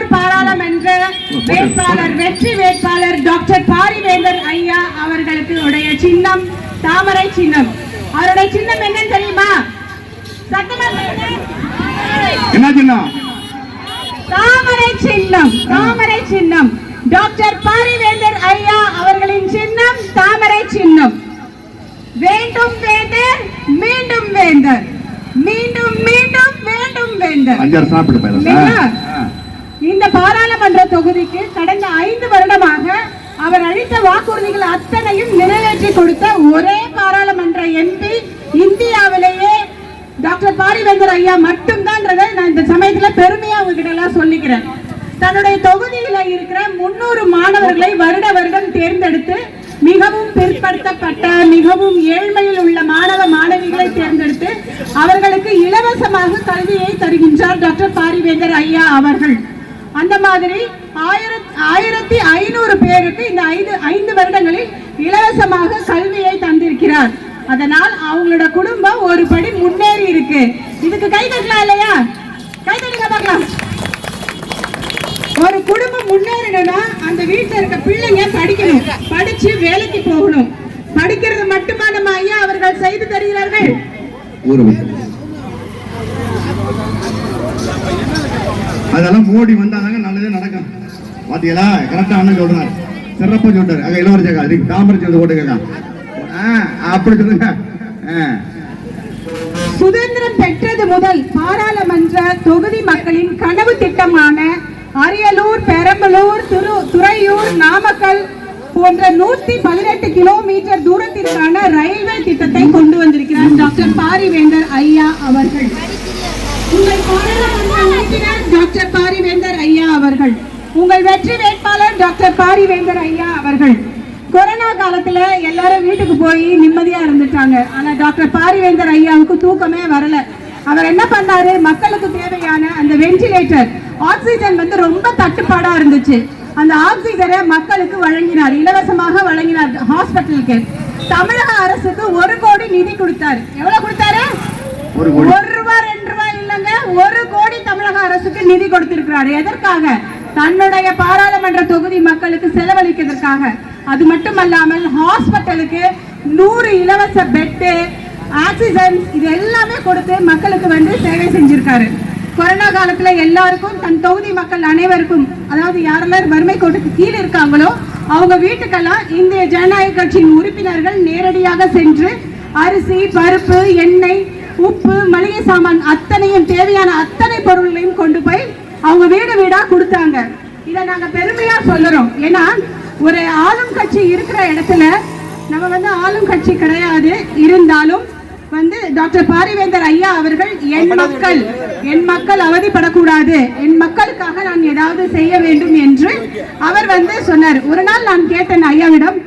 அரியலூர் பாராளுமன்ற வேட்பாளர் வெற்றி வேட்பாளர் டாக்டர் பாரிவேந்தர் ஐயா அவர்களுக்கு உடைய சின்னம் தாமரை சின்னம். அவருடைய சின்னம் என்னன்னு தெரியுமா? சத்தமா சொல்லுங்க. என்ன சின்ன தாமரை சின்னம் தாமரை சின்னம். டாக்டர் பாரிவேந்தர் ஐயா அவர்களின் சின்னம் தாமரை சின்னம். வேண்டும் வேந்தர் மீண்டும் வேந்தர். மீண்டும் மீண்டும் வேண்டும் வேந்தர். அஞ்சாறு சாப்பிட்டு? போயிடலாம் பாராளுமன்ற தொகுதிக்கு கடந்த ஐந்து வருடமாக அவர் அளித்த வாக்குறுதிகள் அத்தனையும் நிறைவேற்றி கொடுத்த ஒரே பாராளுமன்ற எம்பி இந்தியாவிலேயே டாக்டர் பாரிவேந்தர் ஐயா மட்டும்தான்றதை நான் இந்த சமயத்துல பெருமையா உங்ககிட்ட எல்லாம் சொல்லிக்கிறேன். தன்னுடைய தொகுதியில இருக்கிற முன்னூறு மாணவர்களை வருட வருடம் தேர்ந்தெடுத்து மிகவும் பிற்படுத்தப்பட்ட மிகவும் ஏழ்மையில் உள்ள மாணவ மாணவிகளை தேர்ந்தெடுத்து அவர்களுக்கு இலவசமாக கல்வியை தருகின்றார் டாக்டர் பாரிவேந்தர் ஐயா அவர்கள். அந்த மாதிரி ஆயிரத்தி ஆயிரத்தி ஐநூறு பேருக்கு இந்த ஐந்து ஐந்து வருடங்களில் இலவசமாக கல்வியை தந்திருக்கிறார். அதனால் அவங்களோட குடும்பம் ஒரு படி முன்னேறி இருக்கு. இதுக்கு கை தட்டலாம் இல்லையா? கை தட்டுங்க பார்க்கலாம். ஒரு குடும்பம் முன்னேறணும்னா அந்த வீட்டுல இருக்க பிள்ளைங்க படிக்கணும். படிச்சு வேலைக்கு போகணும். படிக்கிறது மட்டுமா நம்ம ஐயா அவர்கள் செய்து தருகிறார்கள்? அதெல்லாம் மோடி வந்தாதாங்க நல்லதே நடக்கும். பாத்தீங்களா? கரெக்டா அண்ணன் சொல்றாரு. சிறப்பா சொல்றாரு அங்க இளவரசக்கா அதுக்கு தாமரை சேர்ந்து போட்டுக்கா அப்படி சொல்லுங்க. சுதந்திரம் பெற்றது முதல் பாராளுமன்ற தொகுதி மக்களின் கனவு திட்டமான அரியலூர் பெரம்பலூர் துரு துறையூர் நாமக்கல் போன்ற நூத்தி பதினெட்டு கிலோமீட்டர் தூரத்திற்கான ரயில்வே திட்டத்தை கொண்டு வந்திருக்கிறார் டாக்டர் பாரிவேந்தர் ஐயா அவர்கள் உங்கள் பாராளுமன்ற உறுப்பினர் டாக்டர் பாரிவேந்தர் ஐயா அவர்கள் உங்கள் வெற்றி வேட்பாளர் டாக்டர் பாரிவேந்தர் ஐயா அவர்கள் கொரோனா காலத்துல எல்லாரும் வீட்டுக்கு போய் நிம்மதியா இருந்துட்டாங்க. ஆனா டாக்டர் பாரிவேந்தர் ஐயாவுக்கு தூக்கமே வரல. அவர் என்ன பண்ணாரு? மக்களுக்கு தேவையான அந்த வென்டிலேட்டர் ஆக்சிஜன் வந்து ரொம்ப தட்டுப்பாடா இருந்துச்சு. அந்த ஆக்சிஜனை மக்களுக்கு வழங்கினார். இலவசமாக வழங்கினார் ஹாஸ்பிட்டலுக்கு தமிழக அரசுக்கு ஒரு கோடி நிதி கொடுத்தாரு. எவ்வளவு கொடுத்தாரு? ஒரு ரூபாய் ரெண்டு ரூபாய் இல்லைங்க. ஒரு கோடி தமிழக அரசுக்கு நிதி கொடுத்திருக்கிறார். எதற்காக? தன்னுடைய பாராளுமன்ற தொகுதி மக்களுக்கு செலவழிக்கிறதுக்காக. அது மட்டுமல்லாமல் ஹாஸ்பிட்டலுக்கு நூறு இலவச பெட்டு ஆக்சிஜன் இது எல்லாமே கொடுத்து மக்களுக்கு வந்து சேவை செஞ்சிருக்காரு. கொரோனா காலத்துல எல்லாருக்கும் தன் தொகுதி மக்கள் அனைவருக்கும் அதாவது யாரெல்லாம் வறுமை கோட்டுக்கு கீழே இருக்காங்களோ அவங்க வீட்டுக்கெல்லாம் இந்திய ஜனநாயக கட்சியின் உறுப்பினர்கள் நேரடியாக சென்று அரிசி பருப்பு எண்ணெய் உப்பு மளிகை சாமான் அத்தனையும் தேவையான அத்தனை பொருள்களையும் கொண்டு போய் அவங்க வீடு வீடா கொடுத்தாங்க. இதை நாங்க பெருமையா சொல்லுறோம் ஏன்னா ஒரு ஆளும் கட்சி இருக்கிற இடத்துல நம்ம வந்து ஆளும் கட்சி கிடையாது. இருந்தாலும் வந்து டாக்டர் பாரிவேந்தர் ஐயா அவர்கள் என் மக்கள் என் மக்கள் அவதிப்படக்கூடாது. என் மக்களுக்காக நான் ஏதாவது செய்ய வேண்டும் என்று அவர் வந்து சொன்னார். ஒரு நாள் நான் கேட்டேன் ஐயாவிடம்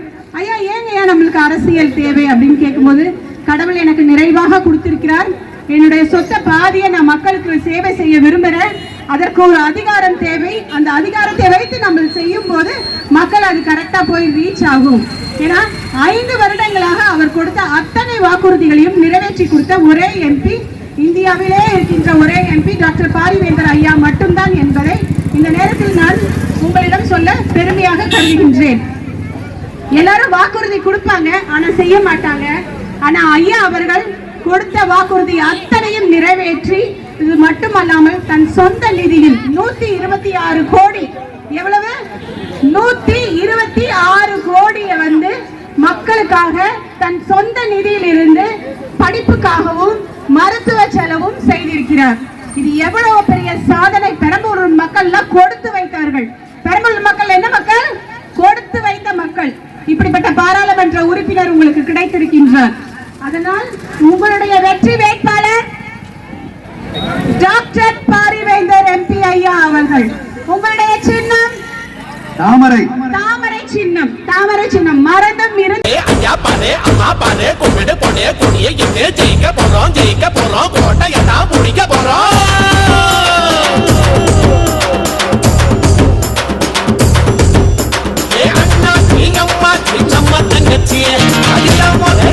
ஐயா ஏங்க ஏன் நம்மளுக்கு அரசியல் தேவை? அப்படின்னு கேட்கும்போது கடவுள் எனக்கு நிறைவாக கொடுத்திருக்கிறார். என்னுடைய சொத்த பாதியை நான் மக்களுக்கு சேவை செய்ய விரும்புகிறேன் அதற்கு ஒரு அதிகாரம் தேவை. அந்த அதிகாரத்தை வைத்து நம்ம செய்யும் போது மக்கள் அது கரெக்டாக போய் ரீச் ஆகும். ஏன்னா ஐந்து வருடங்களாக அவர் கொடுத்த அத்தனை வாக்குறுதிகளையும் நிறைவேற்றி கொடுத்த ஒரே எம்பி இந்தியாவிலே இருக்கின்ற ஒரே எம்பி டாக்டர் பாரிவேந்தர் ஐயா மட்டும்தான் என்பதை இந்த நேரத்தில் நான் உங்களிடம் சொல்ல பெருமையாக கருதுகின்றேன். எல்லாரும் வாக்குறுதி கொடுப்பாங்க ஆனா செய்ய மாட்டாங்க. ஆனா ஐயா அவர்கள் கொடுத்த வாக்குறுதி அத்தனையும் நிறைவேற்றி இது மட்டுமல்லாமல் தன் சொந்த நிதியில் நூத்தி இருபத்தி ஆறு கோடி எவ்வளவு? நூத்தி இருபத்தி ஆறு கோடியை வந்து மக்களுக்காக தன் சொந்த நிதியில் இருந்து படிப்புக்காகவும் மருத்துவ செலவும் செய்திருக்கிறார். இது எவ்வளவு பெரிய சாதனை பெரம்பலூர் மக்கள்லாம் கொடுத்து வைத்தார்கள். பெரம்பலூர் மக்கள் என்ன மக்கள்? கொடுத்து வைத்த மக்கள். இப்படிப்பட்ட பாராளுமன்ற உறுப்பினர் உங்களுக்கு கிடைத்திருக்கின்றார். அதனால் உங்களுடைய வெற்றி வேட்பாளர் டாக்டர் பாரிவேந்தர் எம்பி ஐயா அவர்கள் உங்களுடைய சின்னம் தாமரை. தாமரை சின்னம் தாமரை சின்னம். மறந்தும் இருந்து ஐயா பாரு அம்மா பாரு கும்பிடு பொண்ணு குடிய எங்க ஜெயிக்க போறோம் ஜெயிக்க போறோம் கோட்டையை தான் முடிக்க போறோம்.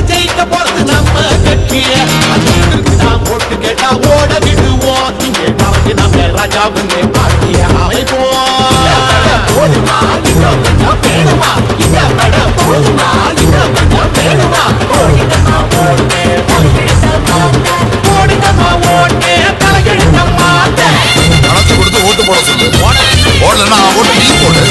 ஜெயிக்க போறது நம்ம கட்சி அதுக்கு தான் போட்டு கேட்டா ஓட விடுவோம். இங்கே நம்ம ராஜாவுங்க. ஓட்டு போட சொல்லு. போடலன்னா ஓட்டு நீ போடு.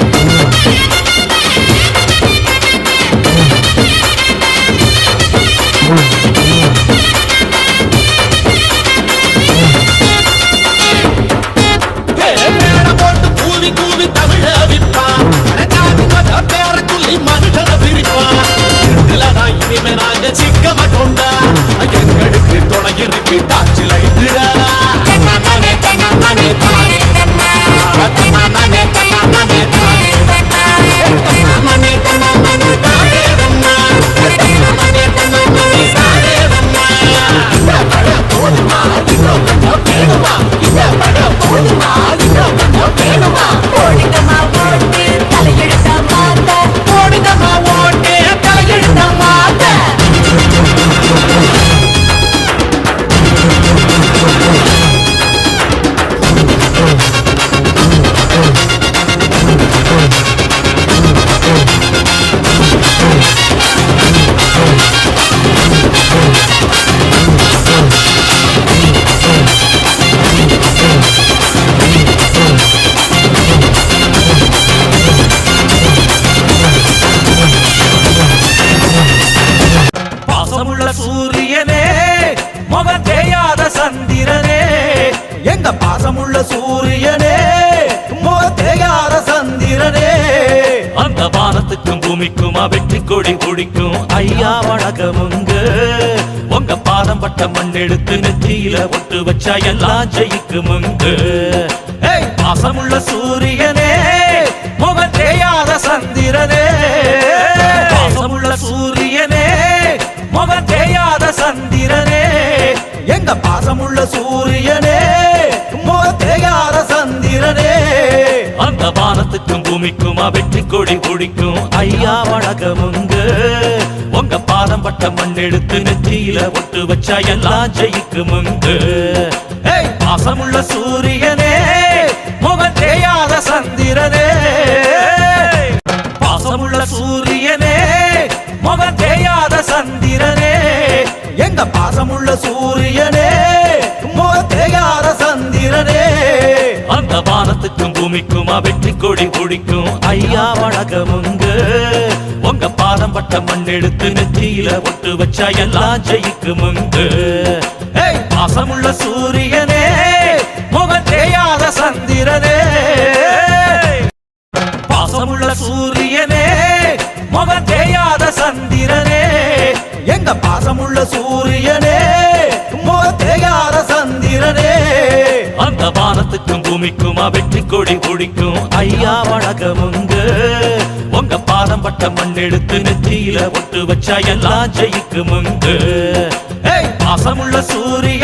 வானத்துக்கும் பூமிக்கும் வெற்றி கொடி குடிக்கும் ஐயா வணக்கமுங்க உங்க பாதம் பட்ட மண் எடுத்து நெத்தியில ஒட்டு வச்சா எல்லாம் ஜெயிக்குமுங்க பாசமுள்ள சூரியனே முகம் தேயாத சந்திரனே. வானத்துக்கும் பூமிக்கும் வெற்றி கொடி குடிக்கும் ஐயா வணக்கமுங்க உங்க பாதம் பட்ட மண் எடுத்து நெற்றியில ஒட்டு வச்சா எல்லாம் ஜெயிக்குமுங்க ஏய் பாசமுள்ள சூரியனே முகம் தேயாத சந்திரனே. பாசமுள்ள சூரியனே முகம் தேயாத சந்திரனே. எங்க பாசமுள்ள வானுக்கும் பூமிக்கும் வெற்றி கொடி குடிக்கும் ஐயா வணக்கமுங்க உங்க பாதம் பட்ட மண் எடுத்து நெத்தியில ஒட்டு வச்சா எல்லாம் ஜெயிக்குமுங்க ஏய் பாசமுள்ள சூரியனே முகம் தெரியாத சந்திரனே. பாசமுள்ள சூரிய வானத்துக்கும் பூமிக்கும் வெற்றி கொடி குடிக்கும் ஐயா வணக்கமுங்க உங்க பாதம் பட்ட மண் எடுத்து நெத்தியில ஒட்டு வச்சா எல்லாம் ஜெயிக்குமுங்க ஏய் பாசமுள்ள சூரிய